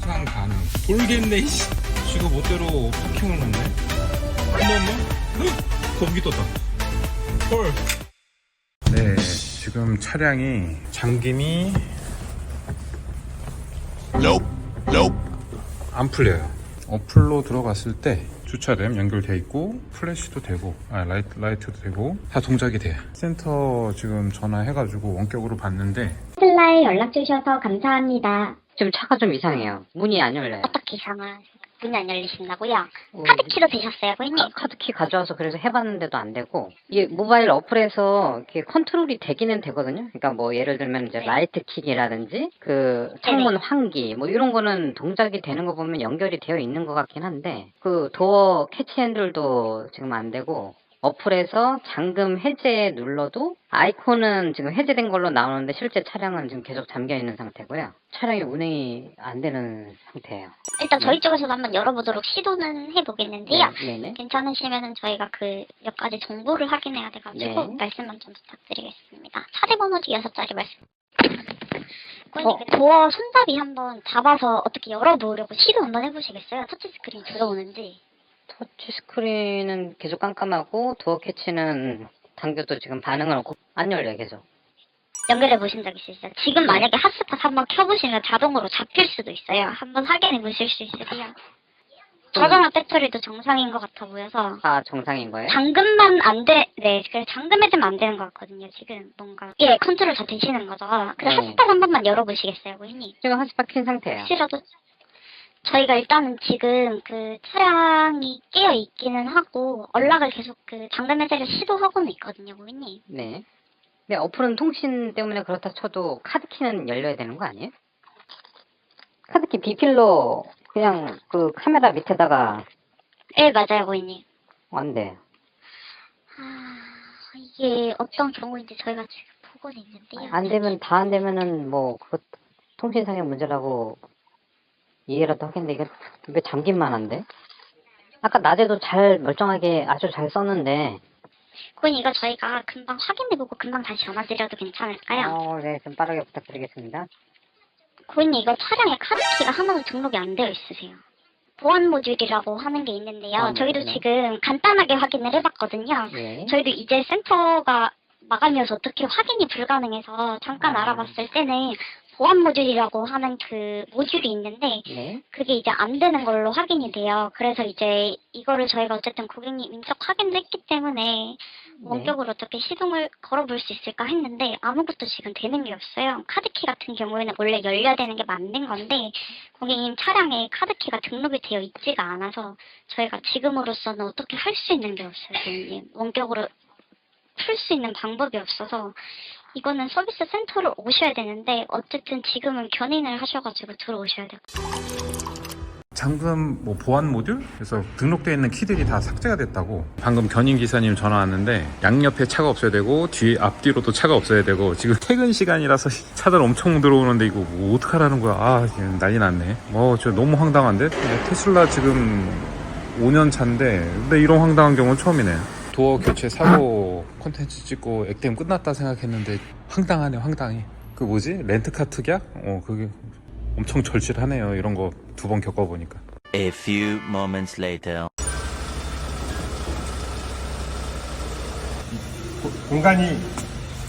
상 가능. 돌겠네, 씨. 지가 멋대로 파킹을 넣네. 어머, 어머. 헉! 거북이 떴다. 헐. 네, 지금 차량이 잠김이 Nope. Nope. 안 풀려요. 어플로 들어갔을 때 주차됨 연결돼 있고 플래시도 되고 아, 라이트, 라이트도 되고 다 동작이 돼. 센터 지금 전화해가지고 원격으로 봤는데 테슬라에 연락 주셔서 감사합니다. 지금 차가 좀 이상해요. 문이 안 열려요. 어떻게 이상한 문이 안 열리신다고요? 어, 카드키도 되셨어요, 고객님? 카- 카드키 가져와서 그래서 해봤는데도 안 되고 이게 모바일 어플에서 이렇게 컨트롤이 되기는 되거든요. 그러니까 뭐 예를 들면 이제 네. 라이트 킥이라든지 그 창문 환기 뭐 이런 거는 동작이 되는 거 보면 연결이 되어 있는 것 같긴 한데 그 도어 캐치 핸들도 지금 안 되고 어플에서 잠금 해제 눌러도 아이콘은 지금 해제된 걸로 나오는데 실제 차량은 지금 계속 잠겨 있는 상태고요. 차량이 운행이 안 되는 상태예요. 일단 저희 쪽에서도 한번 열어보도록 시도는 해보겠는데요. 네, 네. 괜찮으시면은 저희가 그 몇 가지 정보를 확인해야 돼가지고 네. 말씀만 좀 부탁드리겠습니다. 차대 번호지 여섯 자리 말씀. 고객님 어. 그 도어 손잡이 한번 잡아서 어떻게 열어보려고 시도 한번 해보시겠어요? 터치 스크린 들어오는지. 터치 스크린은 계속 깜깜하고 도어 캐치는 당겨도 지금 반응을 없고 안 열려요 계속. 연결해 보신 적 있으시죠? 지금 만약에 핫스팟 한번 켜보시면 자동으로 잡힐 수도 있어요. 한번 확인해 보실 수 있으세요? 자동화 배터리도 정상인 것 같아 보여서 아 정상인 거예요? 잠금만 안 돼, 네, 그래서 잠금해주면 안 되는 것 같거든요, 지금. 뭔가. 예, 컨트롤 다 되시는 거죠. 그래서 네. 핫스팟 한 번만 열어보시겠어요, 고객님? 지금 한시 박힌 상태예요. 혹시라도, 저희가 일단은 지금 그 차량이 깨어 있기는 하고, 연락을 계속 그 잠금 해제를 시도하고는 있거든요, 고객님. 네. 근데 어플은 통신 때문에 그렇다 쳐도 카드키는 열려야 되는 거 아니에요? 카드키 비필로 그냥 그 카메라 밑에다가 예, 맞아요, 고객님. 안 돼. 아, 이게 어떤 경우인지 저희가 지금 보고는 있는데요. 안 되면 다 안 되면은 뭐 그것 통신상의 문제라고 이해라도 하겠는데 이게 왜 잠긴만 한데? 아까 낮에도 잘 멀쩡하게 아주 잘 썼는데 고객님, 이거 저희가 금방 확인해보고 금방 다시 전화드려도 괜찮을까요? 어, 네, 좀 빠르게 부탁드리겠습니다. 고객님, 이거 차량에 카드키가 하나도 등록이 안 되어 있으세요. 보안 모듈이라고 하는 게 있는데요. 아, 네, 저희도 네. 지금 간단하게 확인을 해봤거든요. 네. 저희도 이제 센터가 마감이어서 어떻게 확인이 불가능해서 잠깐 아. 알아봤을 때는 보안 모듈이라고 하는 그 모듈이 있는데 네. 그게 이제 안 되는 걸로 확인이 돼요. 그래서 이제 이거를 저희가 어쨌든 고객님 인적 확인을 했기 때문에 네. 원격으로 어떻게 시동을 걸어볼 수 있을까 했는데 아무것도 지금 되는 게 없어요. 카드키 같은 경우에는 원래 열려야 되는 게 맞는 건데 고객님 차량에 카드키가 등록이 되어 있지가 않아서 저희가 지금으로서는 어떻게 할 수 있는 게 없어요. 고객님 원격으로 풀 수 있는 방법이 없어서 이거는 서비스 센터를 오셔야 되는데 어쨌든 지금은 견인을 하셔가지고 들어오셔야 돼요. 잠금 뭐 보안 모듈? 그래서 등록되어 있는 키들이 다 삭제가 됐다고. 방금 견인 기사님 전화 왔는데 양옆에 차가 없어야 되고 뒤 앞뒤로도 차가 없어야 되고 지금 퇴근 시간이라서 차들 엄청 들어오는데 이거 뭐 어떡하라는 거야? 아 난리 났네. 뭐저 너무 황당한데? 테슬라 지금 5년 차인데 근데 이런 황당한 경우는 처음이네. 도어 교체 사고 콘텐츠 찍고 액땜 끝났다 생각했는데 황당하네 황당해 그 뭐지 렌트카 특약? 어 그게 엄청 절실하네요. 이런 거 두 번 겪어보니까. A few moments later. 공간이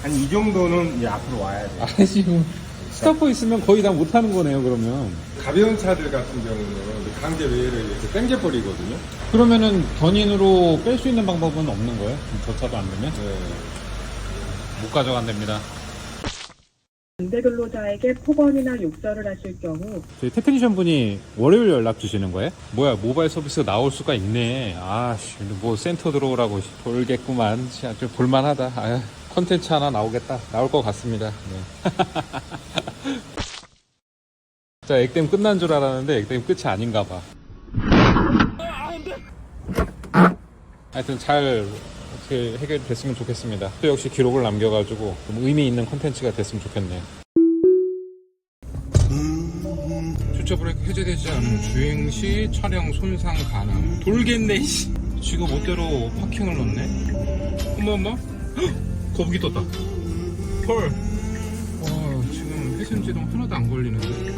한 이 정도는 이제 앞으로 와야 돼. 지금 스토퍼 있으면 거의 다 못하는 거네요. 그러면 가벼운 차들 같은 경우는 강제 외를 이렇게 당겨버리거든요. 그러면은 견인으로 뺄 수 있는 방법은 없는 거예요? 저 차도 안 되면 네. 못 가져간답니다. 상대 근로자에게 폭언이나 욕설을 하실 경우 저희 테크니션 분이 월요일 연락 주시는 거예요? 뭐야 모바일 서비스가 나올 수가 있네. 아 씨 뭐 센터 들어오라고 돌겠구만. 진짜 좀 볼만하다. 아, 컨텐츠 하나 나오겠다. 나올 것 같습니다. 네. 자 액땜 끝난 줄 알았는데 액땜 끝이 아닌가 봐. 하여튼 잘 해결됐으면 좋겠습니다. 또 역시 기록을 남겨가지고 좀 의미 있는 컨텐츠가 됐으면 좋겠네요. 주차 브레이크 해제되지 않은 주행 시 차량 손상 가능. 돌겠네, 씨. 지가 멋대로 파킹을 넣네. 어머. 헉! 거북이 떴다. 헐. 와, 지금 회전제동 하나도 안 걸리는데.